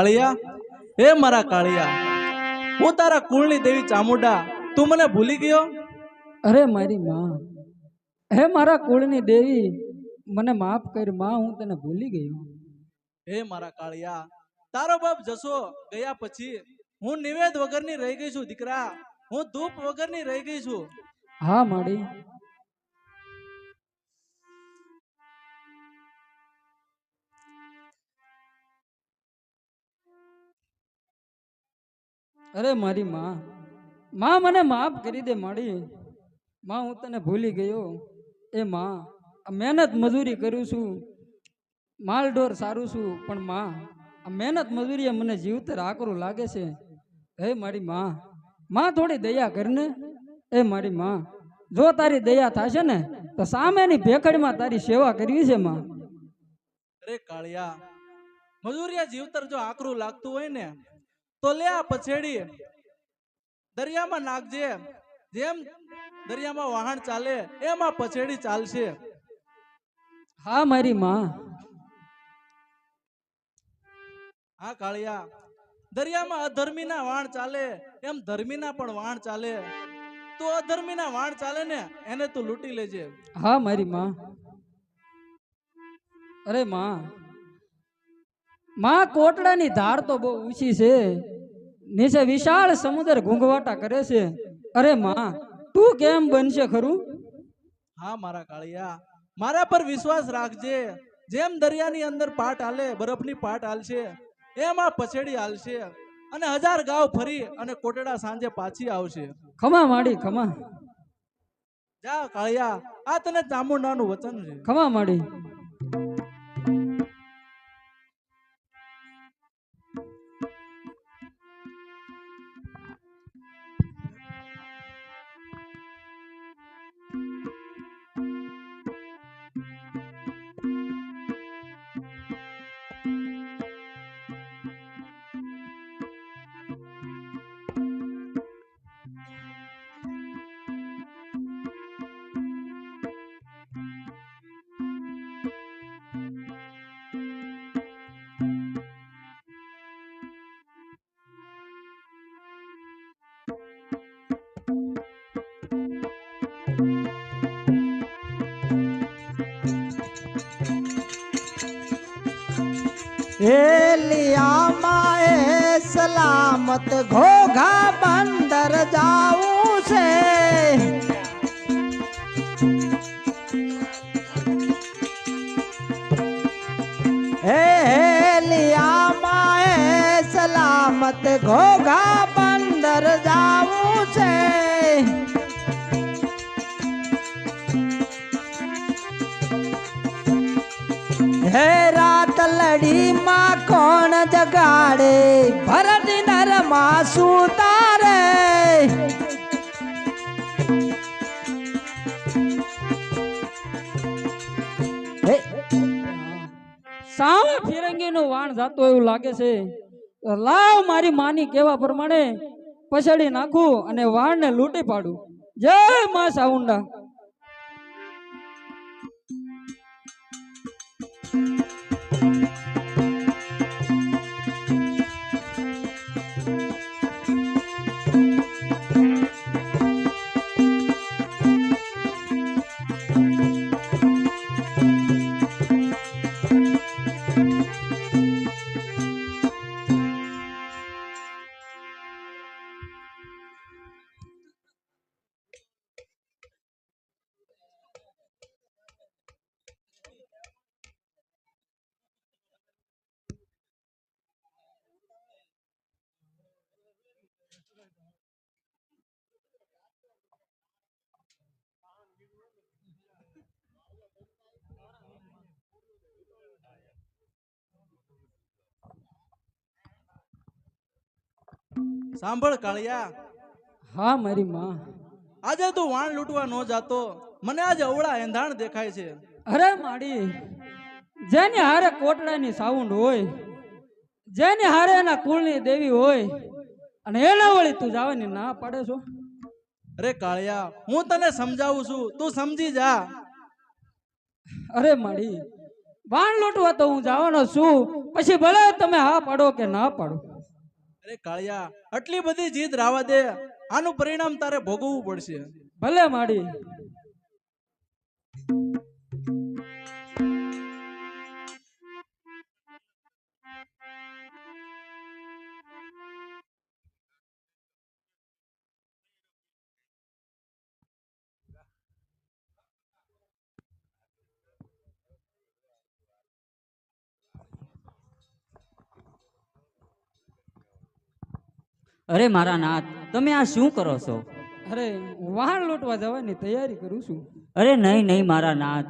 કાળિયા? હે મારા કાળિયા હું તારા કુળની દેવી ચામુંડા તું મને ભૂલી ગયો? અરે મારી માં હે મારા કુળની દેવી મને માફ કરમાં હું તને ભૂલી ગયો. હે મારા કાળિયા તારો બાપ જશો ગયા પછી હું નિવેદ વગરની રહી ગઈ છું દીકરા હું ધૂપ વગરની રહી ગઈ છું. હા માડી અરે મારી માં માં મને માફ કરી દે માડી. માં, હું તને ભૂલી ગયો. એ માં મહેનત મજૂરી કરું છું. માલ ઢોર સારું છું, પણ માં, આ મહેનત મજૂરીએ મને જીવતર આકરું લાગે છે. હે મારી માં માં થોડી દયા કરને. એ મારી માં, જો તારી દયા થશે ને, તો સામેની ભેખડીમાં તારી સેવા કરવી છે, માં. અરે કાળિયા મજૂરિયા જીવતર જો આકરું લાગતું હોય ને તો લે આ પછેડી દરિયામાં નાખજે જેમ દરિયામાં વહાણ ચાલે એમ આ પછેડી ચાલશે હા મારી માં. હા કાળિયા. દરિયામાં અધર્મીના વાણ ચાલે એમ ધર્મીના પણ વાણ ચાલે. તો અધર્મીના વાણ ચાલે ને એને તું લૂંટી લેજે હા મારી માં. અરે માં. માં કોટડાની ધાર તો બહુ ઊંચી છે. નીચે વિશાળ સમુદ્ર ઘૂંઘવાટા કરે છે. અરે માં તું કેમ બનશે ખરું? હા મારા કાળિયા મારા પર વિશ્વાસ રાખજે. જેમ દરિયાની અંદર પાટ હાલે બરફની પાટ હાલશે. એમ આ પછેડી હાલશે. અને હજાર ગાવ ફરી અને કોટડા સાંજે પાછી આવશે. ખમા માડી ખમા. જા કાળિયા આ તને ચામુંડાનું વચન છે. ખમા માડી. એલિયામાં એ સલામત ઘોઘા બંદર જાવું છે. હે એલિયામાં એ સલામત ઘોઘા બંદર જગાડે ભરત નરમાં સુતારે. હે. સાવ ફિરંગીનું વાણ જાતું એવું લાગે છે. લાવ મારી માની કેવા પ્રમાણે પછાડી નાખું અને વાણને લૂંટી પાડું. જય માં સાઉન્ડા સાંભળ કાળિયા. હા મારી માં. આજે તું વાણ લૂંટવા ન જાતો. મને આજે અવળા એંધાણ દેખાય છે. અરે માડી જેની હારે કોટડાની સાઉન્ડ હોય જેની હારે એના કુળની દેવી હોય અને એના વળી તું જવાની ના પાડે છો? અરે કાળિયા હું તને સમજાવું છું. તું સમજી જા. અરે માડી વાણ લૂંટવા તો હું જવાનો છું. પછી ભલે તમે હા પાડો કે ના પાડો. અરે કાળિયા આટલી બધી જીદ રાવા દે આનું પરિણામ તારે ભોગવવું પડશે. ભલે માડી. અરે મારા નાથ તમે આ શું કરો છો? અરે વાહન લૂંટવા જવાની તૈયારી કરું છું. અરે નહીં નહીં મારા નાથ.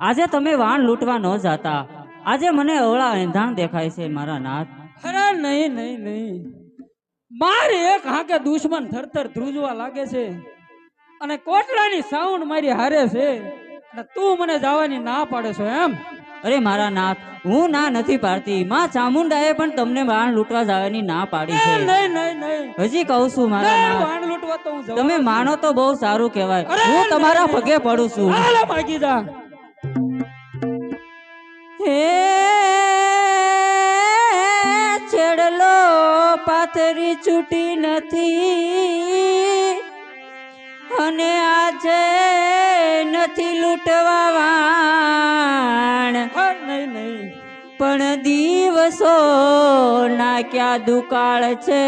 આજે તમે વાહન લૂંટવા ન જાતા. આજે મને અવળા એંધાણ દેખાય છે મારા નાથ. અરે નહીં નહીં નહીં. મારે એક હાકે દુશ્મન થરથર ધ્રુજવા લાગે છે અને કોટલાની સાઉન્ડ મારી હારે છે. અને તું મને જવાની ના પાડે છો એમ? અરે મારા નાથ હું ના નથી પાડતી. માં ચામુંડાએ પણ તમને વાણ લૂંટવા જવાની ના પાડી છે. નહીં નહીં નહીં હજી કહું છું મારા વાણ લૂંટવા તો હું તમે માનો તો બહુ સારું કહેવાય. હું તમારા પગે પડું છું. હાલે માગી જા હે છેડલો પાથરી છૂટી નથી. અને આજે નથી લૂંટવા દિવસો ના ક્યાં દુકાળ છે?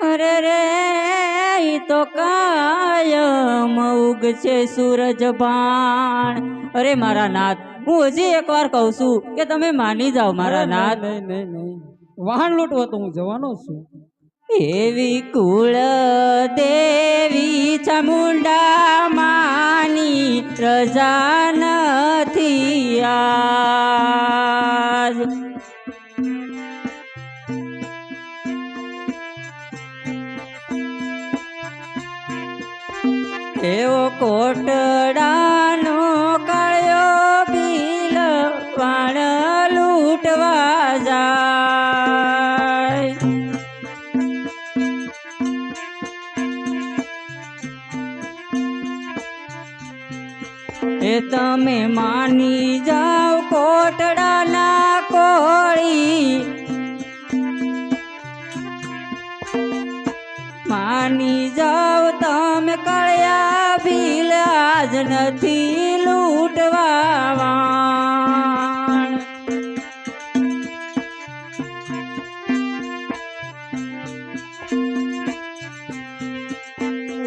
અરે રે તો કાયમ ઉગશે સૂરજ ભાણ. અરે મારા નાથ હું હજી એકવાર કહું છું કે તમે માની જાઓ મારા નાથ. નહીં નહીં નહીં વાહન લૂંટવા તો હું જવાનો છું. એવી કુળ દેવી ચામુંડા માની રજા નથી આજ એવો એ તમે માની જાઓ કોટડાના કોળી માની જાઓ તમે કળ્યા ભીલ આજ નથી લૂંટવા.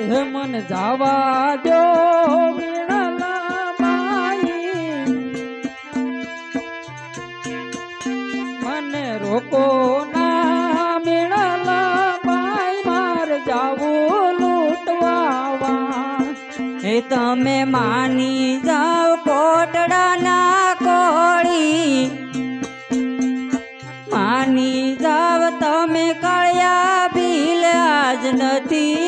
હે મને જાવા દો તમે માની જાઓ કોટડાના કોળી. માની જાવ તમે કળ્યા ભીલ આજ નથી.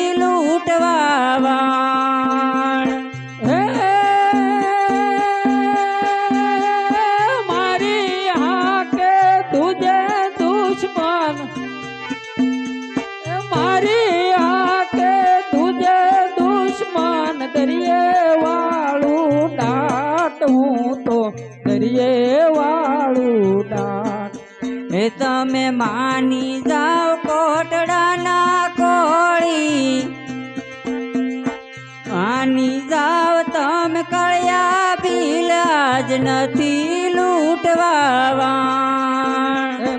આજ નથી લૂંટવા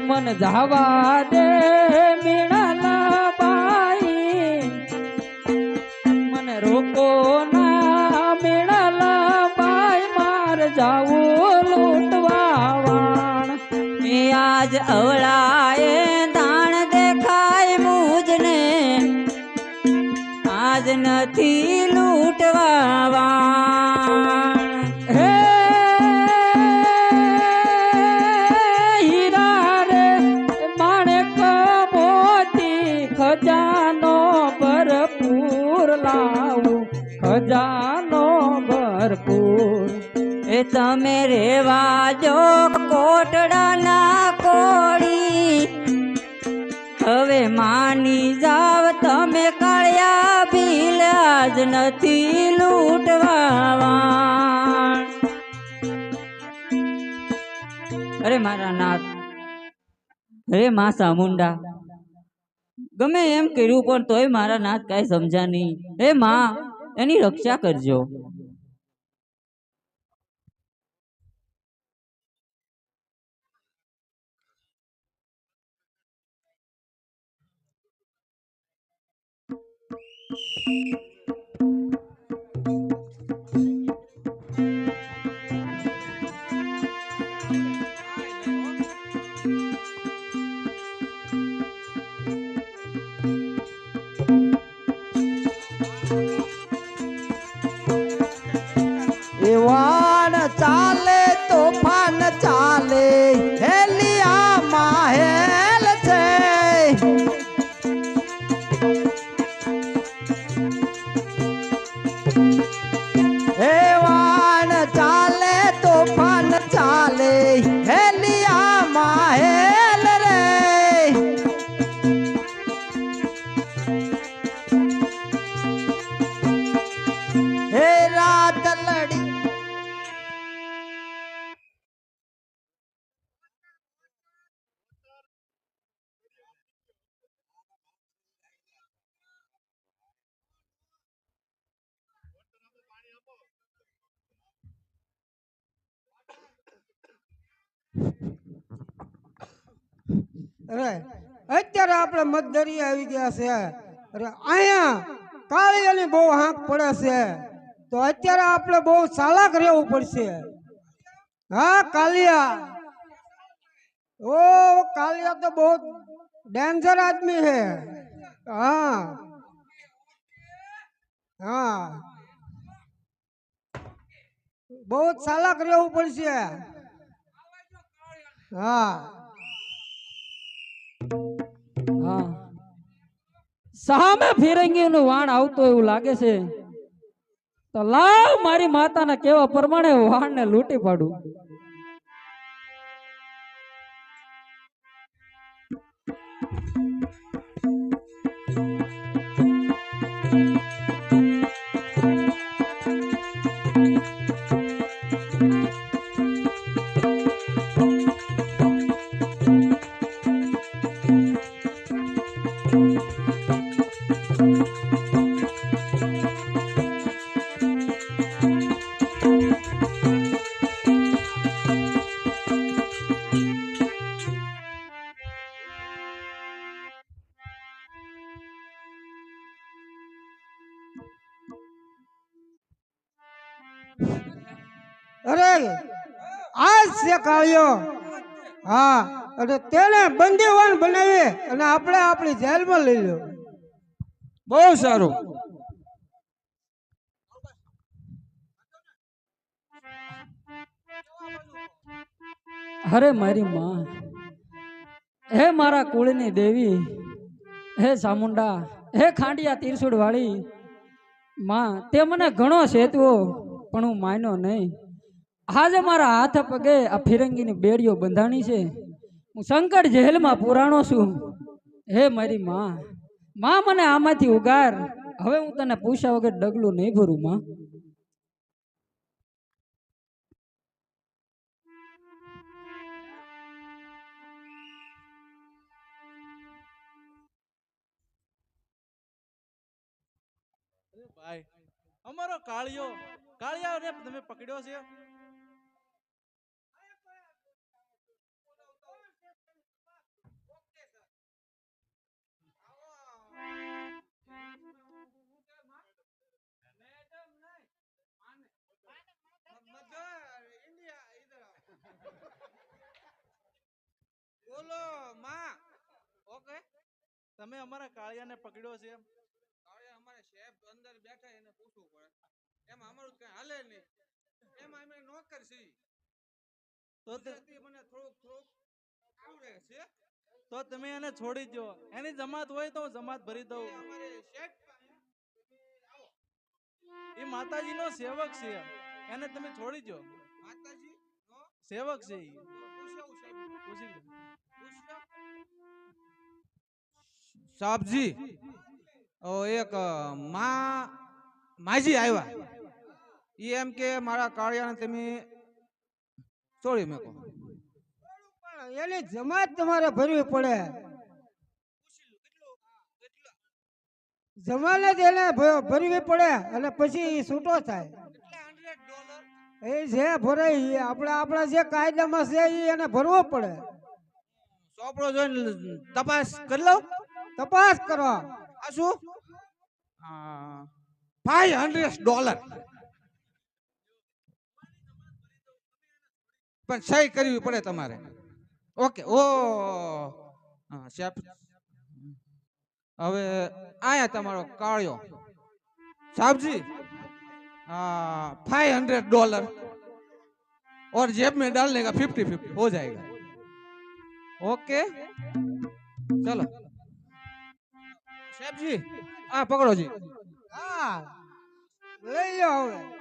મન જવા દે મીણલા બાઈ. મને રોકો ના મીણલા બાઈ માર જાવું લૂંટવા વાણ આજ અવળાએ ખજાનો ભરપૂર લાવું, ખજાનો ભરપૂર. એ તમે રેવા જો કોટડાના કોળી. હવે માની જાવ તમે કાળ્યા ભીલ આજ નથી લૂંટવા અરે મારા નાથ, અરે મા સામુંડા. ગમે એમ કર્યું, પણ તોય મારા નાથ કાંઈ સમજા નહીં. હે માં, એની રક્ષા કરજો. એવાન અરે અત્યારે આપણે મધદરિયા આવી ગયા છે. અરે અહીંયા કાળિયાની બહુ હાંક પડે છે. તો અત્યારે આપણે બહુ ચાલાક રહેવું પડશે. હા, કાલિયા. ઓ, કાલિયા તો બહુ ડેન્જર આદમી હે હા. હા. બહુ ચાલાક રહેવું પડશે. હા. હા. સામે ફિરંગીનું વાણ આવતું એવું લાગે છે. તો લાવ મારી માતાના કેવા પ્રમાણે વાણને લૂંટી પાડું. હા, અને તેને બંદીવાન બનાવી અને આપણે આપણી જેલમાં લઈ લો. બહુ સારું. અરે મારી માં, હે મારા કુળની દેવી, હે ચામુંડા, હે ખાંડિયા તીરસુડ વાળી માં, તે મને ઘણો સેતવો પણ હું માન્યો નહીં. આજે મારા હાથ પગે આ ફિરંગીની બેડીઓ બંધાણી છે. હું શંકર જેલમાં પુરાણો છું. હે મારી માં માં મને આમાંથી ઉગાર. હવે હું તને પૂછ્યા વગર ડગલું નહીં ભરું, માં. ભાઈ, અમારો કાળિયો, કાળિયાને તમે પકડ્યો છે? બોલો માં. ઓકે. તમે અમારા કાળિયાને પકડ્યો છે કાળિયા અમારે શેફ અંદર બેઠા એને પૂછવું પડે. એમ અમારું કઈ હાલે નહીં. એમાં અમે નોકર છીએ. તો મને થોડુંક થોડુંક આવડે છે. તો તમે એને છોડી દો એની જમાત હોય તો હું જમાત ભરી દઉં. એ એ માતાજીનો સેવક છે એને તમે છોડી દો સેવક છે. પૂછી લો. સાહેબજી એક મા માજી આવ્યા. એ એમ કે મારા કાળિયાને તમે છોડી મેકો. પણ એની જમાત તમારે ભરવી પડે. જમાને જ એને ભરવી પડે અને પછી એ છૂટો થાય. એ જે ભરાય એ આપણા આપણા જે કાયદામાં છે એ એને ભરવો પડે. ચોપડો જોઈને તપાસ કરી લઉં? તપાસ કરો આ શું ફાઈવ હંડ્રેડ ડોલર પણ સહી કરવી પડે તમારે ઓકે ઓ હા શેફ હવે આયા તમારો કાળિયો સાહેબજી फाइव हंड्रेड डॉलर और जेब में डालने का फिफ्टी फिफ्टी हो जाएगा ओके चलो સાહેબજી આ પકડોજી હા લઈ લો હવે.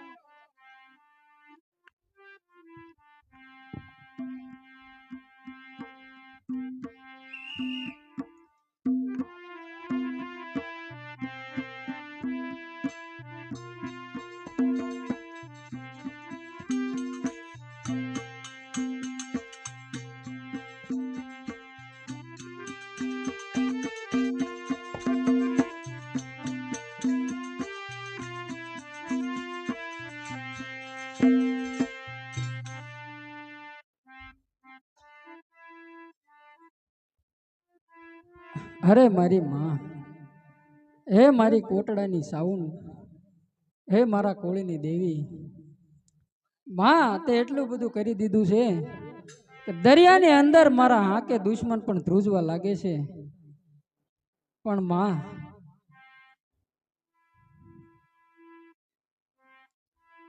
અરે મારી માં હે મારી કોટડાની સાઉન હે મારા કોળીની દેવી માં તે એટલું બધું કરી દીધું છે કે દરિયાની અંદર મારા હાકે દુશ્મન પણ ધ્રુજવા લાગે છે. પણ માં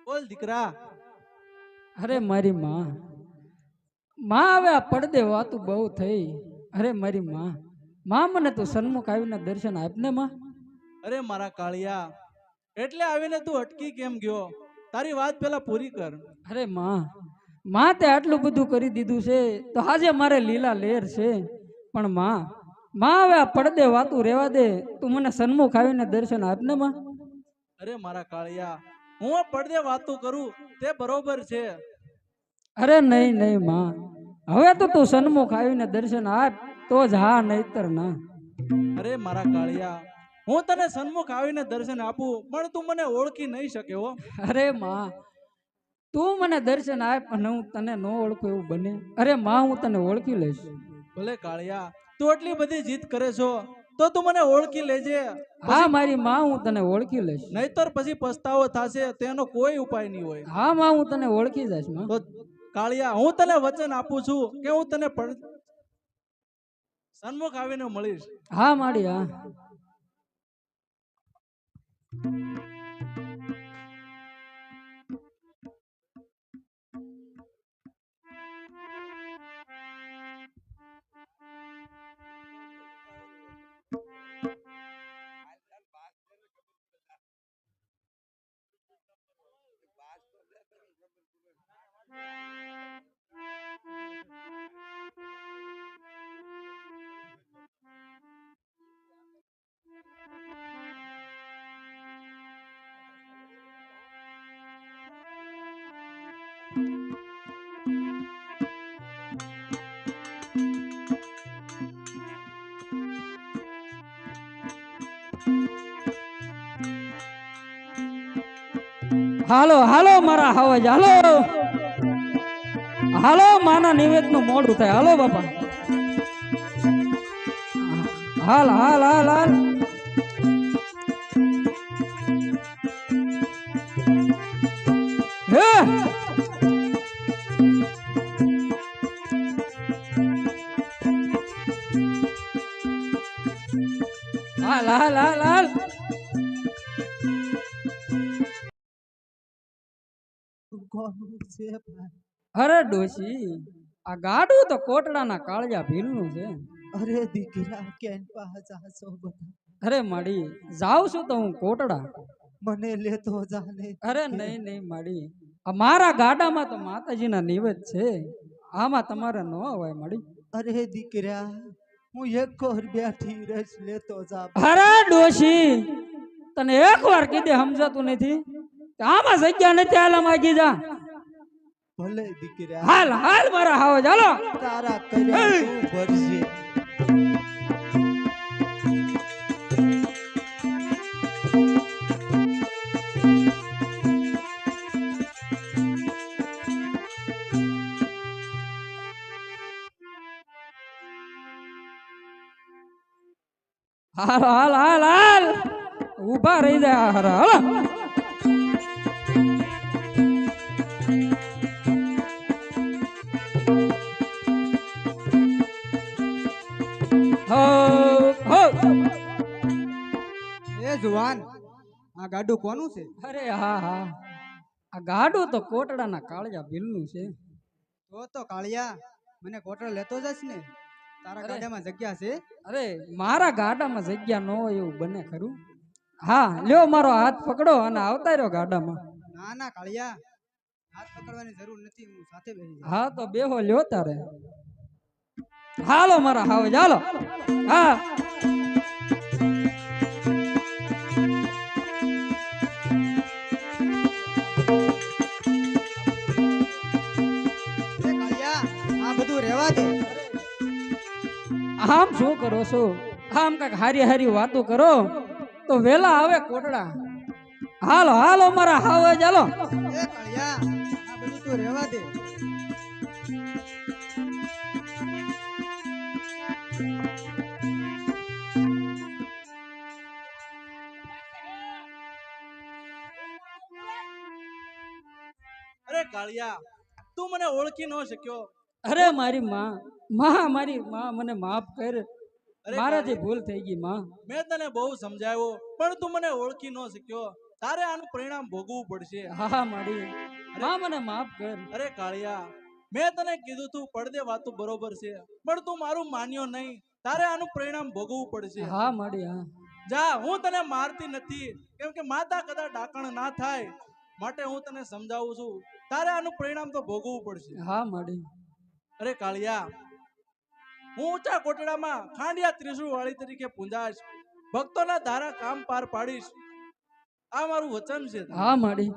બોલ દીકરા. અરે મારી માં માં હવે આ પડદે વાતું બહુ થઈ. અરે મારી માં માં મને તું સન્મુખ આવીને દર્શન આપને માં. અરે મારા કાળિયા એટલે આવીને તું અટકી કેમ ગયો? તારી વાત પેલા પૂરી કર. અરે માં માં તે આટલું બધું કરી દીધું છે તો આજે મારે લીલા લેર છે. પણ માં માં હવે આ પડદે વાતું રેવા દે તું મને સન્મુખ આવીને દર્શન આપને માં. અરે મારા કાળિયા હું આ પડદે વાતું કરું તે બરોબર છે. અરે નહીં નહીં માં. હવે તો તું સન્મુખ આવીને દર્શન આપ. તો જ હા નહીતર ના. અરે મારા કાળિયા હું તને સન્મુખ આવીને દર્શન આપું પણ તું મને ઓળખી નહીં શકે હો. અરે માં તું મને દર્શન આપ અને હું તને ન ઓળખું એવું બને. અરે માં હું તને ઓળખી લઈશ. ભલે કાળિયા તું એટલી બધી જીત કરે છો તો તું મને ઓળખી લેજે. હા મારી માં હું તને ઓળખી લઈશ. નહીતર પછી પસ્તાવો થશે તેનો કોઈ ઉપાય નહીં હોય. હા માં હું તને ઓળખી જઈશમાં. કાળિયા હું તને વચન આપું છું કે હું તને સન્મુખ આવીને મળીશ. હા માડી હા. હાલો હાલો મારા હવાજ, હાલો. હાલો, માના નિવેદનું મોડું થાય. હાલો, બાપા. હાલ હાલ હાલ હાલ. હે? હાલ હાલ હાલ હાલ. અરે ડોશી આ ગાડું તો કોટડાના કાળજા ભીલનું છે. અરે દીકરા કેન પાછા બધા? અરે માડી જાઉં છું તો હું કોટડા. મને લેતો જાને. અરે નહીં નહીં માડી. આ મારા ગાડામાં તો માતાજીના નિવેદ છે. આમાં તમારે ન હોય મળી અરે દીકરા હું એક કોર બેઠી રસ લેતો જા અરે ડોશી તને એક વાર કીધે સમજાતું નથી. આમાં જગ્યા નથી આલા માગી જા. ભલે દીકરા હાલ હાલ મારા હાવ ચાલો તારા કર્યા તું ભરજે. હાલ હાલ હાલ હાલ. ઊભા રહી જાય હાલ હાલો. ગાડું કોનું છે? અરે હા હા. આ ગાડું તો કોટડાના કાળિયા ભીલનું છે. તો તો કાળિયા મને કોટડા લેતો જશ ને? તારા. ગાડામાં જગ્યા છે? અરે મારા ગાડામાં જગ્યા ન હોય એવું બને ખરું. હા લ્યો મારો હાથ પકડો અને આવતા રહ્યો ગાડામાં. ના ના કાળિયા. હાથ પકડવાની જરૂર નથી હું સાથે બેહી હા તો બેહો લ્યો તારે. હાલો મારા હાવ ચાલો હા. આમ શું કરો છો? આમ કાંઈક હારી હારી વાતો કરો? તો વેલા આવે કોટડા. હાલો હાલો, મારા હાવે ચાલો અરે કાળિયા, તું મને ઓળખી ન શક્યો. અરે મારી માં માં મારી માં મને માફ કર. મારાથી ભૂલ થઈ ગઈ માં. મેં તને બહુ સમજાવ્યો પણ તું મને ઓળખી ન શક્યો. તારે આનું પરિણામ ભોગવવું પડશે. હા મારી. માં મને માફ કર. અરે કાળિયા મેં તને કીધું તું પડદે વાતું બરોબર છે પણ તું મારું માન્યો નહીં. તારે આનું પરિણામ ભોગવવું પડશે. હા મારી હા. જા હું તને મારતી નથી કેમ કે માતા કદાચ ડાકણ ના થાય. માટે હું તને સમજાવું છું. તારે આનું પરિણામ તો ભોગવવું પડશે. હા મારી. અરે કાળિયા, હું ઊંચા કોટડામાં ખાંડિયા ત્રિશુળ વાળી તરીકે પૂંજાશ ભક્તોના ધારા કામ પાર પાડીશ. આ મારું વચન છે. હા મારી